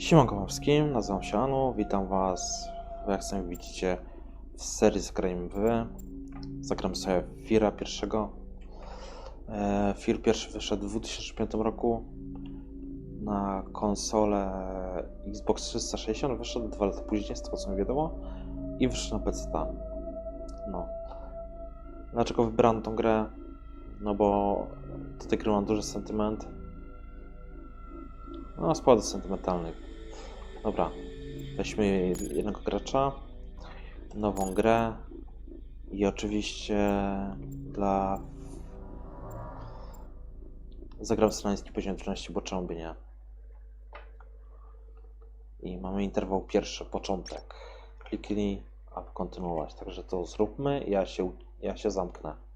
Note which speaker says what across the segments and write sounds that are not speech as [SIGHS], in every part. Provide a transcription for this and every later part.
Speaker 1: Siemanko wszystkim, nazywam się Anu, witam was, jak sami widzicie, w serii Zagrajmy w. Zagram sobie Fira pierwszego. E, Fir pierwszy wyszedł w 2005 roku. Na konsolę Xbox 360 wyszedł dwa lata później, z tego co mi wiadomo. I wyszedł na PC. No. Dlaczego wybrałem tą grę? No bo do tej gry mam duży sentyment. No, z powodów sentymentalnych. Dobra, weźmy jednego gracza, nową grę i oczywiście dla... Zagram sobie na niskim poziomie trudności, bo czemu by nie? I mamy interwał pierwszy, początek. Kliknij, aby kontynuować. Także to zróbmy, ja się, ja się zamknę.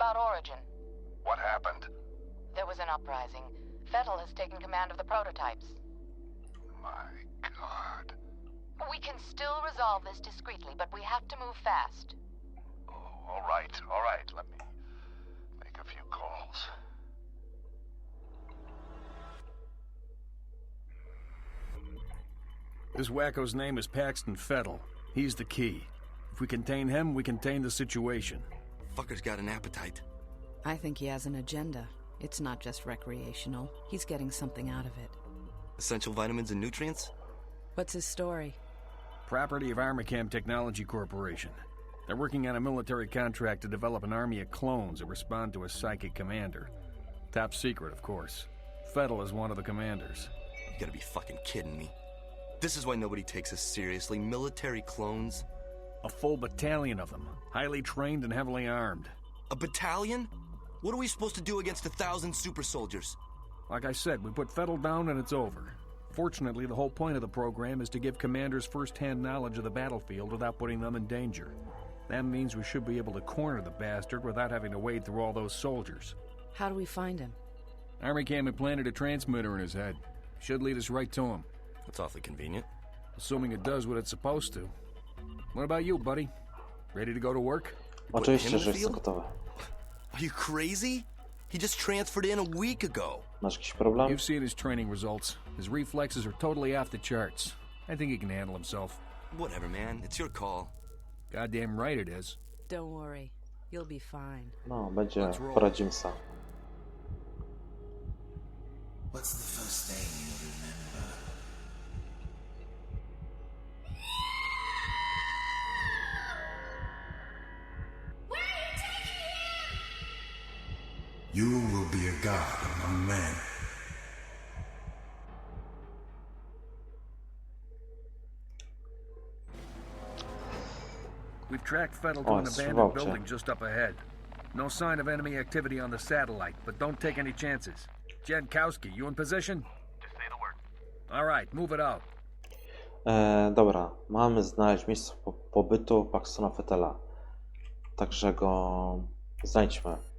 Speaker 2: About Origin.
Speaker 3: What happened?
Speaker 2: There was an uprising. Fettel has taken command of the prototypes.
Speaker 3: My God.
Speaker 2: We can still resolve this discreetly, but we have to move fast.
Speaker 3: Oh, all right, all right. Let me make a few calls.
Speaker 4: This wacko's name is Paxton Fettel. He's the key. If we contain him, we contain the situation.
Speaker 5: Fucker's got an appetite.
Speaker 6: I think he has an agenda. It's not just recreational. He's getting something out of it.
Speaker 5: Essential vitamins and nutrients?
Speaker 6: What's his story?
Speaker 4: Property of Armacam Technology Corporation. They're working on a military contract to develop an army of clones that respond to a psychic commander. Top secret, of course. Fettel is one of the commanders.
Speaker 5: You gotta be fucking kidding me. This is why nobody takes us seriously. Military clones?
Speaker 4: A full battalion of them, highly trained and heavily armed.
Speaker 5: A battalion? What are we supposed to do against a thousand super soldiers?
Speaker 4: Like I said, we put Fettel down and it's over. Fortunately, the whole point of the program is to give commanders first hand knowledge of the battlefield without putting them in danger. That means we should be able to corner the bastard without having to wade through all those soldiers.
Speaker 6: How do we find him?
Speaker 4: Army Cam implanted a transmitter in his head. Should lead us right to him,
Speaker 5: That's awfully convenient.
Speaker 4: assuming it does what it's supposed to. What about you, buddy? Ready to go to work?
Speaker 1: Oczywiście,
Speaker 5: him
Speaker 1: że
Speaker 5: the
Speaker 1: jest
Speaker 5: field?
Speaker 1: gotowe.
Speaker 5: Are you crazy? He just transferred in a week ago.
Speaker 1: Masz jakiś problem?
Speaker 4: You've seen his training results. His reflexes are totally off the charts. I think he can handle himself.
Speaker 5: Whatever, man. It's your call.
Speaker 4: Goddamn right it is.
Speaker 6: Don't worry. You'll be fine.
Speaker 1: No, będzie,
Speaker 4: Let's roll.
Speaker 1: poradzimy sobie.
Speaker 7: What's the first name You will be a god among men.
Speaker 4: We've tracked Fettel to
Speaker 1: Oh,
Speaker 4: an abandoned building just up ahead. No sign of enemy activity on the satellite, but don't take any chances. Jankowski, you in position?
Speaker 3: Just say the word.
Speaker 4: All right, move it out.
Speaker 1: E, dobra, mamy znaleźć miejsce po, pobytu Paxtona Fetela. Także go znajdźmy.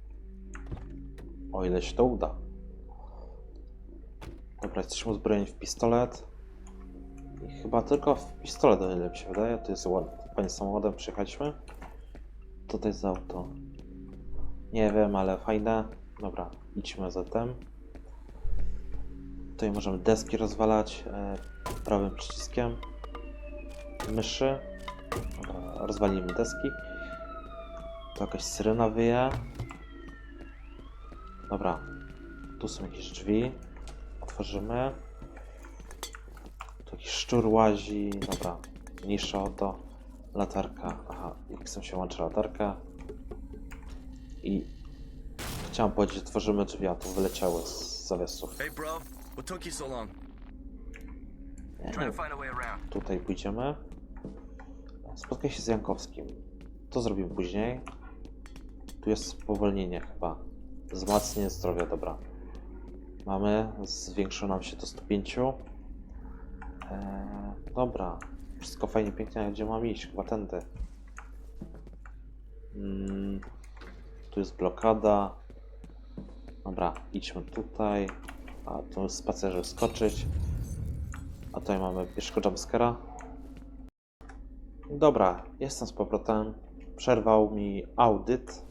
Speaker 1: O ile się to uda. Dobra, jesteśmy uzbrojeni w pistolet. I chyba tylko w pistolet, o ile mi się wydaje. To jest ładne. Panie samochodem przyjechaliśmy. To jest auto? Nie wiem, ale fajne. Dobra, idźmy zatem. Tutaj możemy deski rozwalać e, prawym przyciskiem myszy. Dobra, rozwalimy deski. Tu jakaś syrena wyje. Dobra, tu są jakieś drzwi. Otworzymy. Tu jakiś szczur łazi. Dobra, mniejsza o to. Latarka. Aha, jak się łączy latarka. I chciałem powiedzieć, że tworzymy drzwi, a tu wyleciały z zawiasów.
Speaker 5: Hey, bro. What took you so long?
Speaker 1: Nie, tutaj pójdziemy. Spotkaj się z Jankowskim. To zrobimy później. Tu jest spowolnienie chyba. Wzmacnienie zdrowia, dobra. Mamy, zwiększyło nam się do 105. Eee, dobra, wszystko fajnie, pięknie, gdzie mam iść? Chyba tędy. Mm, tu jest blokada. Dobra, idźmy tutaj. A tu spacerze skoczyć. A tutaj mamy pierwszego jumpscare'a. Dobra, jestem z powrotem. Przerwał mi audyt,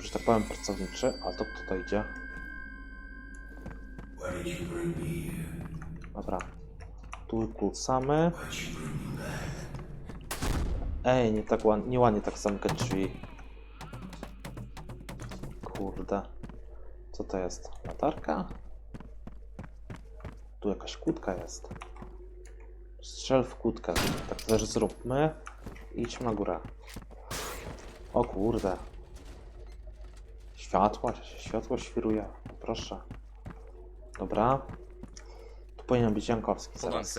Speaker 1: że tak powiem pracowniczy, a to kto to idzie? Dobra, tu kłócamy. Ej, nie tak ładnie, nie ładnie tak zamykać drzwi. Kurde. Co to jest? Latarka? Tu jakaś kłódka jest. Strzel w kłódkę. Tak też zróbmy. Idźmy na górę. O kurde. Światło, światło świruje. Proszę. Dobra. Tu powinien być Jankowski zaraz.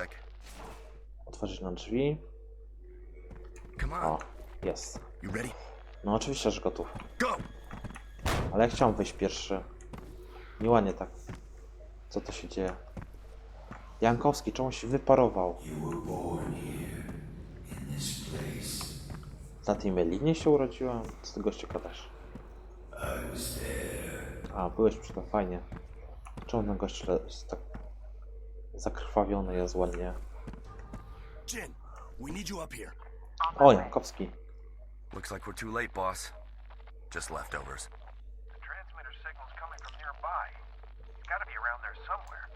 Speaker 1: Otworzyć nam drzwi. O, jest. No oczywiście, że gotów.
Speaker 5: Go!
Speaker 1: Ale ja chciałem wyjść pierwszy. Nieładnie tak. Co to się dzieje? Jankowski czemuś wyparował. Na tej melinie się urodziłem? Co ty gościu gadasz? A, byłeś przy tym, fajnie. Czemu ten gość jest tak zakrwawiony jest ładnie?
Speaker 5: Jin, we need you up here.
Speaker 1: O, Jankowski.
Speaker 5: Looks like we're too late, boss. Just leftovers.
Speaker 3: The transmitter signal's coming from nearby. It's gotta be around there somewhere.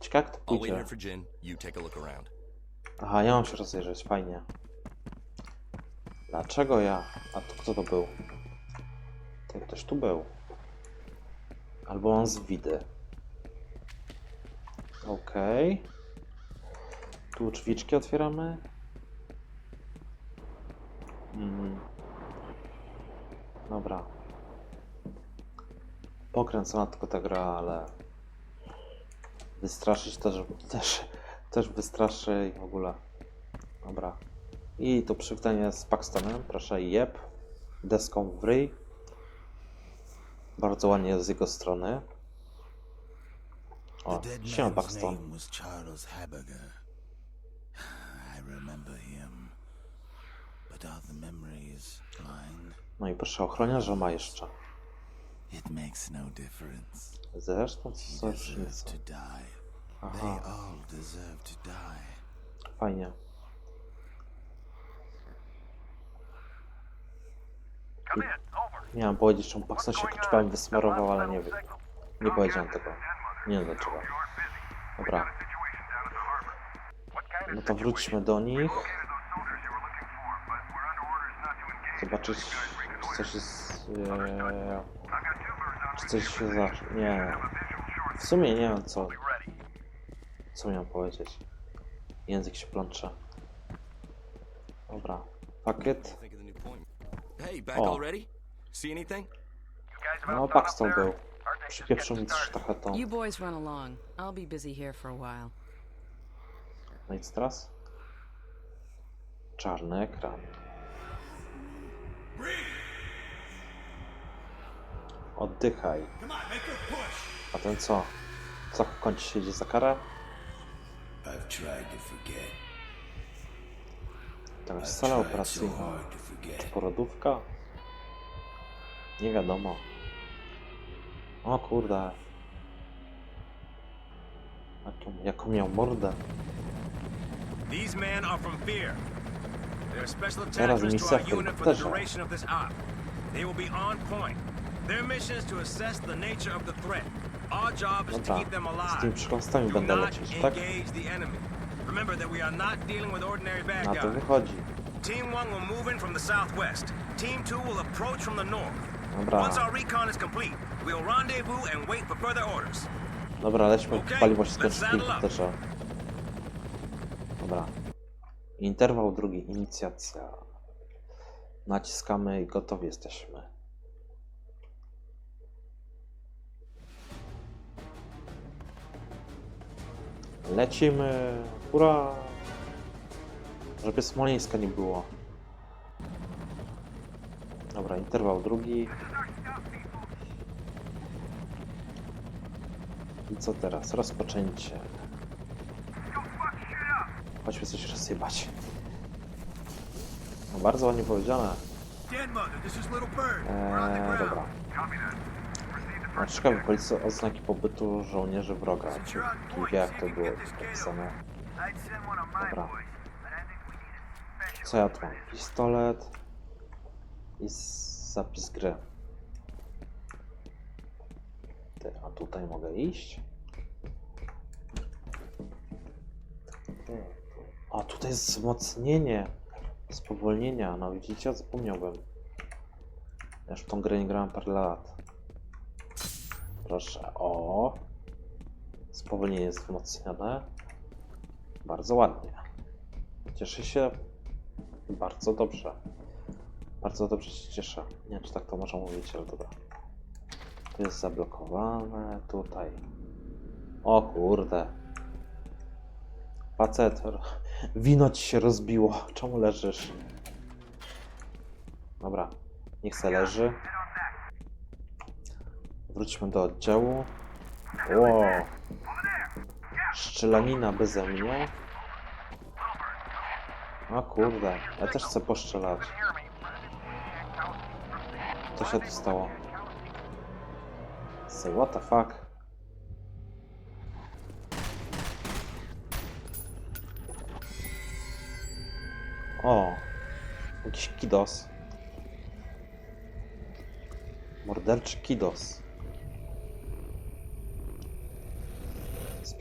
Speaker 1: Ciekawe jak to
Speaker 5: I'll wait
Speaker 1: pójdzie.
Speaker 5: here for Jin. You take a look around.
Speaker 1: Aha, ja mam się rozejrzeć, fajnie. Dlaczego ja? A to kto to był? To ktoś tu był. Albo on z widy. Okej. Tu drzwiczki otwieramy. Mm. Dobra. Pokręcona tylko ta gra, ale wystraszyć też, też, też wystraszy i w ogóle. Dobra. I to przywitanie z Paxtonem, proszę, jeb. Deską w ryj. Bardzo ładnie z jego strony. O, siema Paxton. [SIGHS] No i proszę, ochroniarza ma jeszcze.
Speaker 7: It makes no difference.
Speaker 1: Zresztą co różnica. Aha, fajnie. Miałem powiedzieć, czemu Paxton się koczpałem wysmarował, ale nie wiem. Nie powiedziałem tego. Nie wiem dlaczego. Dobra. No to wróćmy do nich. Zobaczyć, czy coś jest... E, czy coś się za... Nie. W sumie nie wiem, co... Co miałem powiedzieć. Język się plącze. Dobra. Pakiet.
Speaker 5: Think of the new point. Hey, back
Speaker 1: Oh.
Speaker 5: already? See anything?
Speaker 1: No, Paxton był. Przypieprzył mi sztachetą.
Speaker 6: You boys run along. I'll be busy here for a while.
Speaker 1: No i co teraz? Czarny ekran. Oddychaj. A ten co? Co w kącie siedzi za karę?
Speaker 7: I've tried to forget.
Speaker 1: Tam jest sala operacyjna. Czy porodówka? Nie wiadomo. O kurde. Jaką, jaką miał mordę. Teraz misja w helikopterze.
Speaker 8: They will be on point. Their mission is to assess the nature of the threat. Our job is to
Speaker 1: Dobra,
Speaker 8: keep them
Speaker 1: z
Speaker 8: alive.
Speaker 1: tymi przykłastami
Speaker 8: Do
Speaker 1: będę
Speaker 8: not
Speaker 1: lecieć, tak?
Speaker 8: engage the enemy. Remember that we are not dealing with ordinary bad
Speaker 1: Na to
Speaker 8: guys.
Speaker 1: wychodzi.
Speaker 8: Team 1 will move in from the southwest. Team 2 will approach from the north.
Speaker 1: Dobra,
Speaker 8: Once our recon is complete, we'll rendezvous and wait for further orders.
Speaker 1: dobra, lećmy, paliwo się skończy
Speaker 8: up.
Speaker 1: helikopterze. Dobra. Interwał drugi, inicjacja. Naciskamy i gotowi jesteśmy. Lecimy! Hurra! Żeby Smoleńska nie było. Dobra, interwał drugi. I co teraz? Rozpoczęcie. Chodźmy coś rozjebać. No bardzo ładnie powiedziane. Eee, dobra. Szukamy w okolicy oznaki pobytu żołnierzy wroga. Czy kim wie jak to było napisane. Dobra. Co ja tu mam? Pistolet i zapis gry. Ty, a tutaj mogę iść? A tutaj jest wzmocnienie spowolnienia. No widzicie, zapomniałbym. Ja już w tą grę nie grałem parę lat. Proszę, o. Spowolnienie jest wzmocnione. Bardzo ładnie. Cieszę się bardzo dobrze. Bardzo dobrze się cieszę. Nie wiem, czy tak to można mówić, ale dobra. Tu jest zablokowane, tutaj. O kurde. Facet, wino ci się rozbiło. Czemu leżysz? Dobra, niech se leży. Wróćmy do oddziału. Ło. Szczelanina beze mnie. O kurde, ja też chcę poszczelać. Co się tu stało? Say what the fuck? O, jakiś kidos. Morderczy kidos.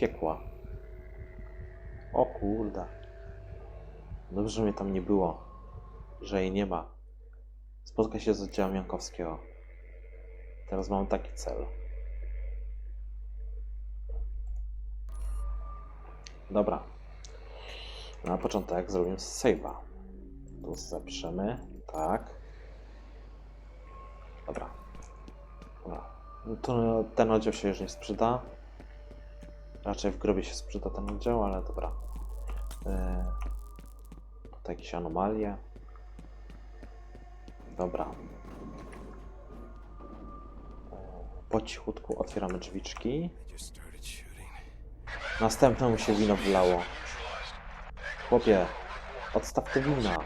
Speaker 1: Piekła. O kurde. Dobrze, mnie tam nie było. Że jej nie ma. Spotka się z oddziałem Jankowskiego. Teraz mam taki cel. Dobra. Na początek zrobimy save'a. Tu zapiszemy. Tak. Dobra. Dobra. No To ten oddział się już nie sprzeda. Raczej w grobie się sprzeda ten oddział, ale dobra. Yy, tutaj jakieś anomalie. Dobra. Yy, Po cichutku otwieramy drzwiczki. Następnemu się wino wlało. Chłopie, odstaw te wina.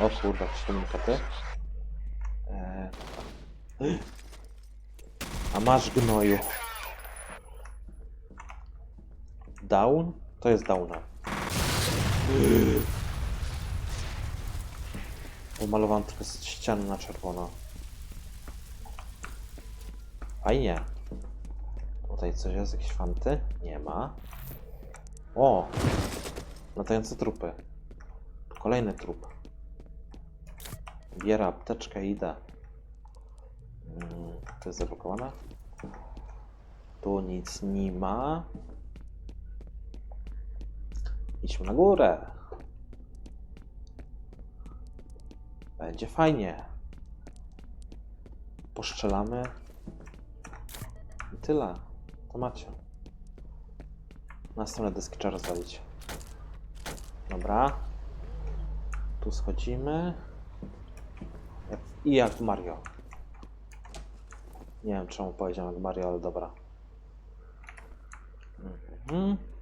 Speaker 1: O kurwa, jakieś komunikaty. Eee. A masz gnoju. Down? To jest downa. Pomalowałem trochę ściany na czerwono. Fajnie. Tutaj coś jest? Jakieś fanty? Nie ma. O! Latające trupy. Kolejny trup. Biera apteczkę i idę. Mm, To jest zablokowane? Tu nic nie ma. Idźmy na górę. Będzie fajnie. Poszczelamy. I tyle. To macie. Następne deski trzeba rozwalić. Dobra. Tu schodzimy. I jak w Mario. Nie wiem czemu powiedziałem jak Mario, ale dobra. Mhm.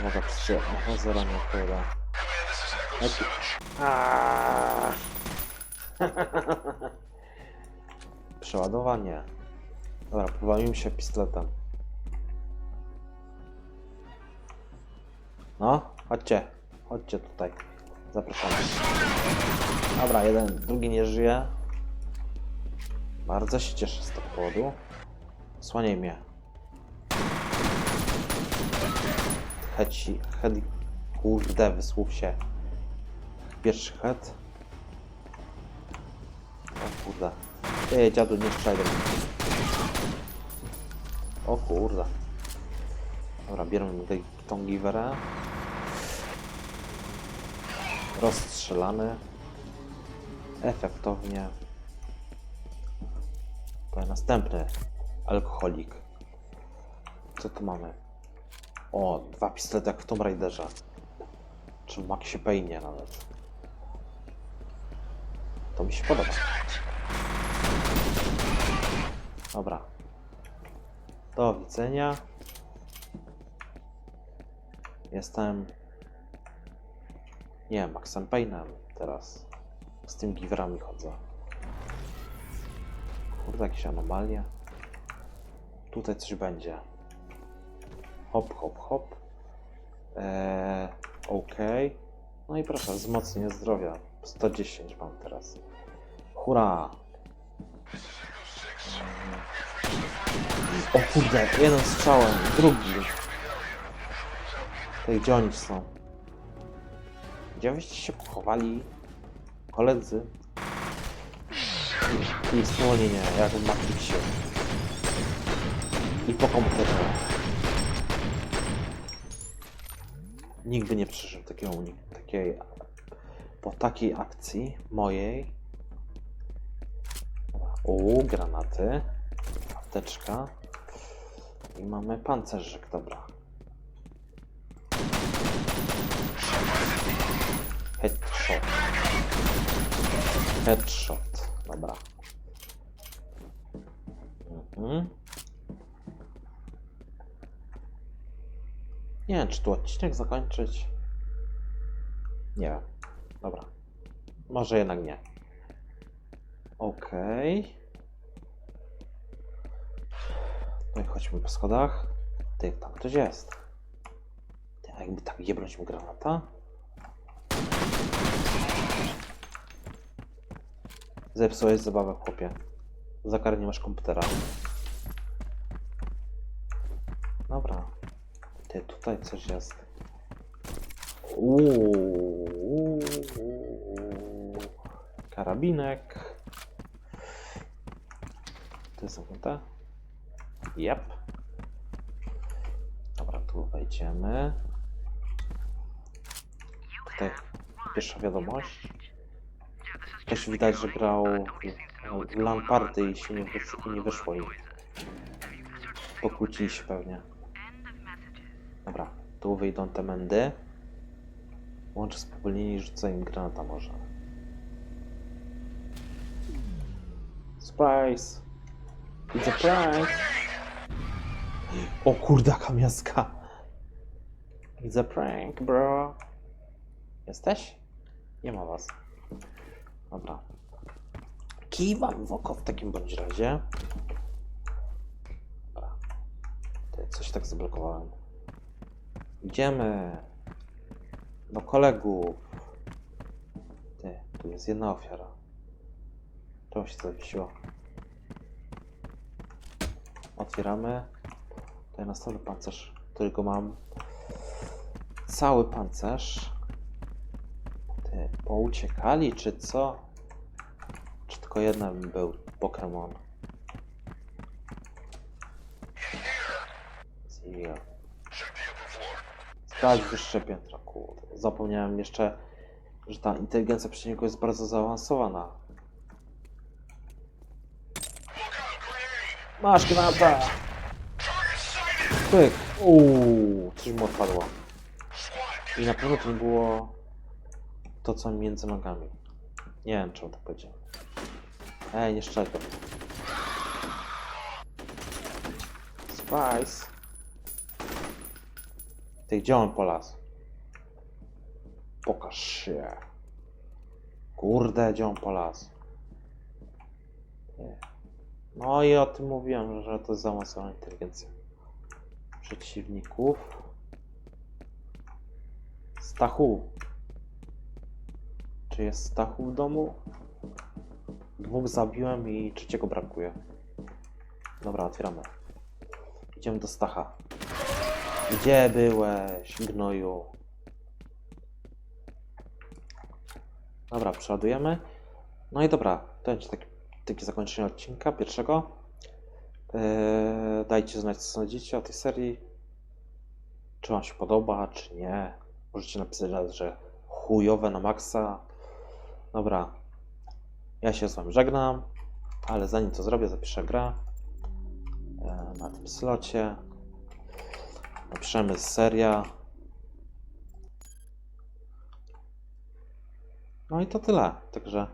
Speaker 1: Uwaga, przy... Aha, zero nie odpowiada. Aaaa! Przeładowanie. Dobra, pobawimy się pistoletem. No, chodźcie. Chodźcie tutaj. Zapraszamy. Dobra, jeden, drugi nie żyje. Bardzo się cieszę z tego powodu. Słaniaj mnie. Heci, head... Kurde, wysłów się. Pierwszy head. O kurde. Ty, dziadu, nie strzelaj. O kurde. Dobra, bierzemy tutaj tą giwerę. Rozstrzelamy. Efektownie. To jest następny alkoholik. Co tu mamy? O, dwa pistolety jak w Tomb Raiderze. Czy Maxie Payne nawet. To mi się podoba. Dobra. Do widzenia. Jestem... Nie, Maxem Payne'em teraz. Z tym giwerami chodzę. Kurde, jakieś anomalie. Tutaj coś będzie. Hop, hop, hop. Eee, ok. No i proszę, wzmocnienie zdrowia. 110 mam teraz. Hurra! O kurde, jeden strzałem, drugi. Tej gdzie oni są? Gdzie wyście się pochowali? Koledzy? I, i spowolnienie, jak w Matrixie. I po komputerze. Nikt by nie przeżył takiego, takiej, po takiej akcji mojej. U, granaty. Apteczka. I mamy pancerzyk, dobra. Headshot. Headshot. Dobra. Mhm. Nie wiem, czy tu odcinek zakończyć. Nie wiem. Dobra. Może jednak nie. Okej. No i chodźmy po schodach. Ty, tam ktoś jest. Ty, jakby tak jebnąć mu granata? Zepsułeś zabawę, chłopie. Za karę nie masz komputera. Dobra. Ty, tutaj coś jest. Uuu. Karabinek. To jest zamknięte? Yep. Dobra, tu wejdziemy. Tutaj pierwsza wiadomość. Ktoś widać, że grał w, w LAN party i się nie, nie wyszło im. Pokłócili się pewnie. Dobra, tu wyjdą te mędy. Łączę spowolnienie i rzucę im granata może. Surprise! It's a prank! O kurde, jaka miaska! It's a prank, bro! Jesteś? Nie ma was. Dobra. Kiwam w oko w takim bądź razie. Dobra. Coś tak zablokowałem. Idziemy. Do kolegów. Tu jest jedna ofiara. Czemu się zawiesiło? Otwieramy. Tutaj na stole pancerz, którego mam. Cały pancerz. Ty, pouciekali, czy co? Czy tylko jeden był Pokémon? Zja. Sprawdź wyższe piętra, kurde. Zapomniałem jeszcze, że ta inteligencja przeciwników jest bardzo zaawansowana. Masz granata! Pyk! Uuu, coś mu odpadło. I na pewno to nie było to, co między nogami. Nie wiem, czemu tak powiedziałem. Ej, nie. Spice. Ty, gdzie on polazł? Pokaż się. Kurde, gdzie on polazł? Nie. No i o tym mówiłem, że to zaawansowana inteligencja przeciwników. Stachu. Czy jest Stachu w domu? Dwóch zabiłem i trzeciego brakuje. Dobra, otwieramy. Idziemy do Stacha. Gdzie byłeś, gnoju? Dobra, przeładujemy. No i dobra, to będzie taki, takie zakończenie odcinka pierwszego. Eee, dajcie znać, co sądzicie o tej serii. Czy Wam się podoba, czy nie. Możecie napisać, że chujowe na maksa. Dobra. Ja się z Wami żegnam, ale zanim to zrobię, zapiszę grę eee, na tym slocie. Napiszemy seria. No i to tyle. Także